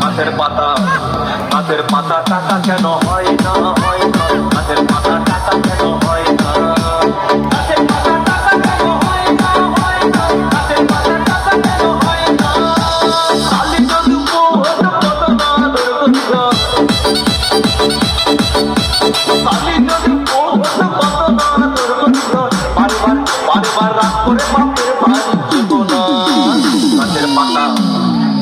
গাছের পাতা গাছের পাতা টাকা কেন হয় না? হয় না? গাছের পাতা টাকা কেন হয় না? বারবার রাগ করে বাপের বাড়ি জীবনা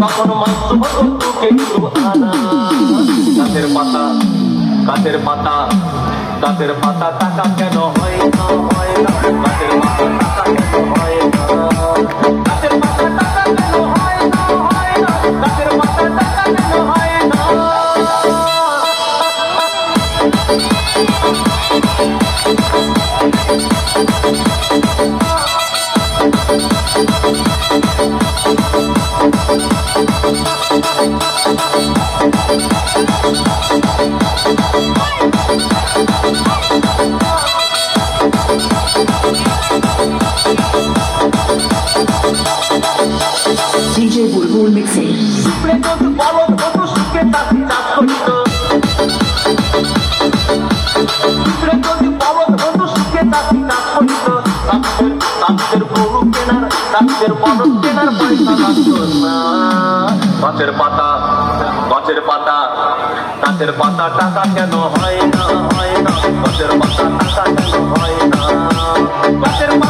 তখন আনা গাছের পাতা গাছের পাতা গাছের পাতা টাকা কেন হয় না হয় না? তাদের গরু কেনার রাতের বড় কেনার পয়সা লাগতো না। গাছের পাতা গাছের পাতা গাছের পাতা টাকা কেন হয় না হয় না? গাছের পাতা টাকা কেন হয় না? গাছের পাতা